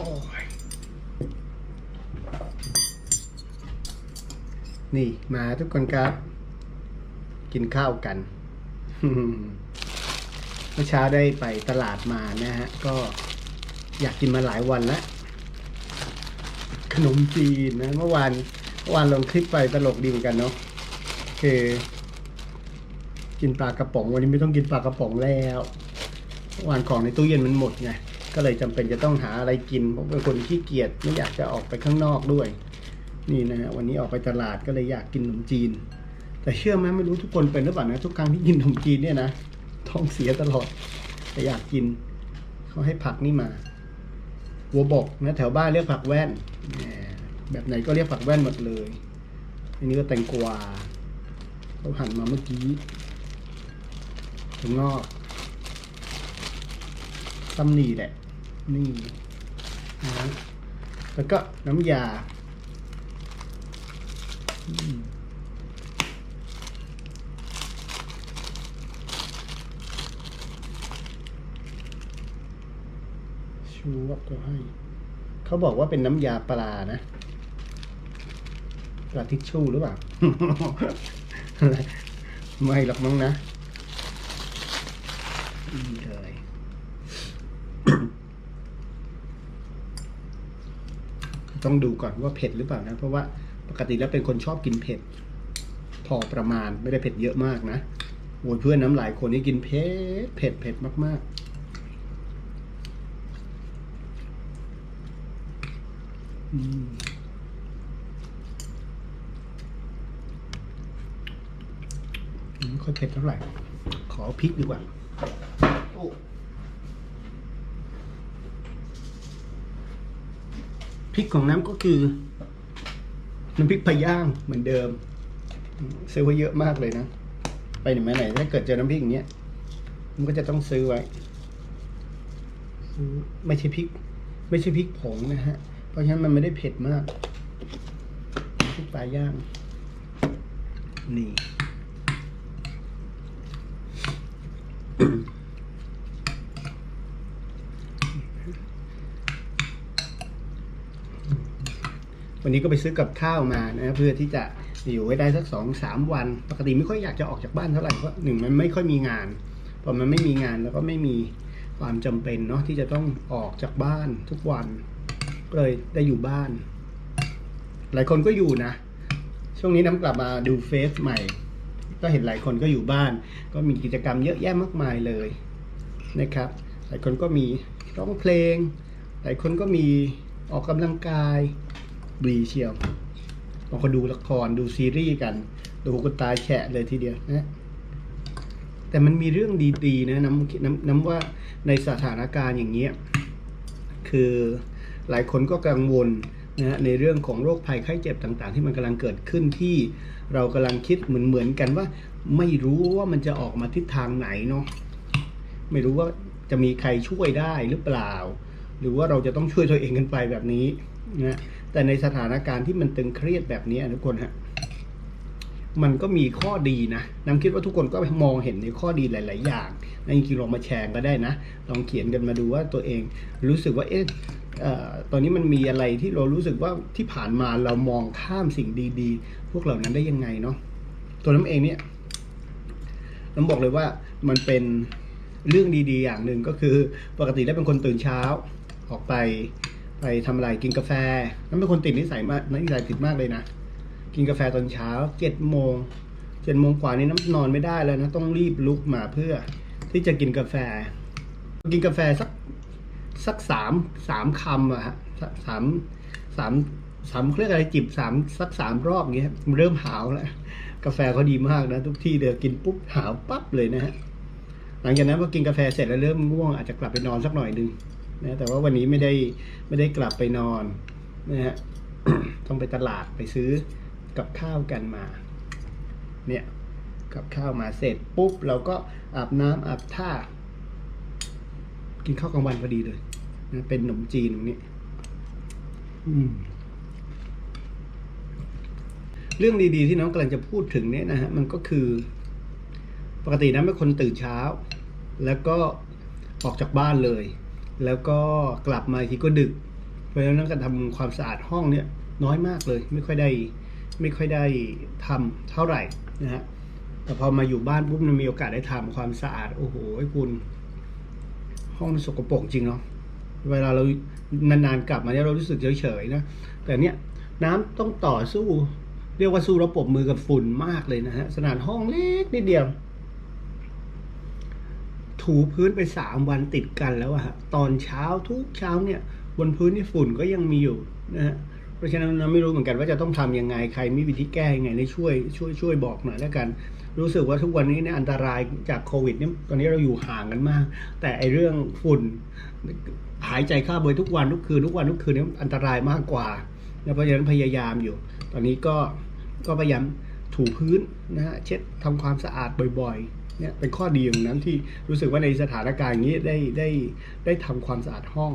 อยนี่มาทุกคนครับ กินข้าวกันเมื่อเช้าได้ไปตลาดมานะฮะ ก็อยากกินมาหลายวันแล้วขนมจีนนะเมื่อวานเมื่อวานลงคลิปไปตลกดีเหมือนกันเนาะคือกินปลากระป๋องวันนี้ไม่ต้องกินปลากระป๋องแล้ววานของในตู้เย็นมันหมดไง ก็เลยจำเป็นจะต้องหาอะไรกินเพราะเป็นคนขี้เกียจไม่อยากจะออกไปข้างนอกด้วย นี่นะฮะวันนี้ออกไปตลาดก็เลยอยากกินขนมจีน แต่เชื่อไหมไม่รู้ทุกคนเป็นหรือเปล่านะทุกครั้งที่กินขนมจีนเนี่ยนะท้องเสียตลอดแต่อยากกินเขาให้ผักนี่มาหัวบกนะแถวบ้านเรียกผักแว่นแหมแบบไหนก็เรียกผักแว่นหมดเลย อันนี้ก็แตงกวาเขาหั่นมาเมื่อกี้ถั่วงอก ตำหนีแหละ นี่นะแล้วก็น้ำยา ชูวับก็ให้ เขาบอกว่าเป็นน้ำยาปลานะปลาทิชชู่หรือเปล่า ไม่หรอกมั้งนะนี่เลย ต้องดูก่อนว่าเผ็ดหรือเปล่านะ เพราะว่าปกติแล้วเป็นคนชอบกินเผ็ด พอประมาณไม่ได้เผ็ดเยอะมากนะโอ้ยเพื่อนน้ำหลายคนนี่กินเผ็ดเผ็ดเผ็ดมากๆอืมไม่ค่อยเผ็ดเท่าไหร่ ขอพริกดีกว่าโอ้พ ริกของน้ำก็คือน้ำพริกพะย่างเหมือนเดิมซื้อไว้เยอะมากเลยนะ ไปไหนมาไหนถ้าเกิดเจอน้ำพริกอย่างเงี้ย มันก็จะต้องซื้อไว้ ไม่ใช่พริก ไม่ใช่พริกผงนะฮะ เพราะฉะนั้นมันไม่ได้เผ็ดมากพริกปลาย่าง นี่ วันนี้ก็ไปซื้อกับข้าวมานะเพื่อที่จะอยู่ไว้ได้สักสองสามวัน ปกติไม่ค่อยอยากจะออกจากบ้านเท่าไหร่เพราะหนึ่งมันไม่ค่อยมีงานพอมันไม่มีงานแล้วก็ไม่มีความจำเป็นเนาะที่จะต้องออกจากบ้านทุกวันก็เลยได้อยู่บ้าน หลายคนก็อยู่นะ ช่วงนี้น้ำกลับมาดูเฟซใหม่ ก็เห็นหลายคนก็อยู่บ้าน ก็มีกิจกรรมเยอะแยะมากมายเลยนะครับ หลายคนก็มีร้องเพลง หลายคนก็มีออกกำลังกาย ดีเชียวบางคนดูละครดูซีรีส์กันดูกันตาแฉะเลยทีเดียวนะแต่มันมีเรื่องดีๆนะน้ำน้ำน้ำว่าในสถานการณ์อย่างเงี้ยคือหลายคนก็กังวลนะในเรื่องของโรคภัยไข้เจ็บต่างๆ ที่มันกำลังเกิดขึ้นที่เรากำลังคิดเหมือนเหมือนๆกันว่า ไม่รู้ว่ามันจะออกมาทิศทางไหนเนาะไม่รู้ว่าจะมีใครช่วยได้หรือเปล่า หรือว่าเราจะต้องช่วยตัวเองกันไปแบบนี้นะ แต่ในสถานการณ์ที่มันตึงเครียดแบบนี้ทุกคนฮะมันก็มีข้อดีนะน้ำคิดว่าทุกคนก็มองเห็นในข้อดีหลาย ๆ อย่างในจริงๆลองมาแชร์ก็ได้นะ ลองเขียนกันมาดูว่าตัวเองรู้สึกว่าเอ๊ะตอนนี้มันมีอะไรที่เรารู้สึกว่าที่ผ่านมาเรามองข้ามสิ่งดี ๆ พวกเหล่านั้นได้ยังไงเนาะ ตัวน้ำเองเนี่ยน้ำบอกเลยว่ามันเป็นเรื่องดี ๆ อย่างหนึ่งก็คือ ปกติแล้เป็นคนตื่นเช้าออกไป ไปทำอะไรกินกาแฟน้ำเป็นคนติดนิสัยมากนิสัยติดมากเลยนะกินกาแฟตอนเช้าเจ็ดโมงเจ็ดโมงกว่านี้น้ำนอนไม่ได้แล้วนะต้องรีบลุกมาเพื่อที่จะกินกาแฟ กินกาแฟสักสักสามสามคำอะฮะสามสามสามเขาเรียกอะไรจิบสามสักสามรอบเงี้ยเริ่มหาวแล้วกาแฟเขาดีมากนะ ทุกที่เดียวกินปุ๊บหาวปั๊บเลยนะฮะหลังจากนั้นพอกินกาแฟเสร็จแล้วเริ่มง่วงอาจจะกลับไปนอนสักหน่อยหนึง นะแต่ว่าวันนี้ไม่ได้ไม่ได้กลับไปนอนนะฮะต้องไปตลาดไปซื้อกับข้าวกันมา เนี่ยกับข้าวมาเสร็จปุ๊บเราก็อาบน้ำอาบท่า กินข้าวกลางวันพอดีเลยนะเป็นขนมจีนตรงนี้เรื่องดีๆที่น้องกำลังจะพูดถึงเนี่ยนะฮะมันก็คือ ปกตินะเป็นคนตื่นเช้า แล้วก็ออกจากบ้านเลย แล้วก็กลับมาทีก็ดึก เพราะฉะนั้นการทำความสะอาดห้องเนี่ยน้อยมากเลย ไม่ค่อยได้ไม่ค่อยได้ทำเท่าไหร่นะฮะแต่พอมาอยู่บ้านปุ๊บมันมีโอกาสได้ทำความสะอาดโอ้โหคุณ ห้องมันสกปรกจริงเนาะเวลาเรานานๆกลับมาเนี่ยเรารู้สึกเฉยๆนะแต่เนี่ยน้ำต้องต่อสู้ เรียกว่าสู้ระบบมือกับฝุ่นมากเลยนะฮะขนาดห้องเล็กนิดเดียว ถูพื้นไปสามวันติดกันแล้วอะฮะตอนเช้าทุกเช้าเนี่ยบนพื้นนี่ฝุ่นก็ยังมีอยู่นะฮะเพราะฉะนั้นเราไม่รู้เหมือนกันว่าจะต้องทำยังไงใครมีวิธีแก้ยังไงในช่วยช่วยช่วยบอกหน่อยแล้วกัน รู้สึกว่าทุกวันนี้เนี่ยอันตรายจากโควิดเนี่ยตอนนี้เราอยู่ห่างกันมาก แต่ไอเรื่องฝุ่นหายใจเข้าไปทุกวันทุกคืนทุกวันทุกคืนเนี่ยอันตรายมากกว่านะเพราะฉะนั้นพยายามอยู่ ตอนนี้ก็ก็พยายามถูพื้นนะฮะเช็ดทำความสะอาดบ่อยๆ เนี่ยเป็นข้อดีอย่างนั้นที่รู้สึกว่าในสถานการณ์อย่างนี้ได้ได้ได้ทำความสะอาดห้อง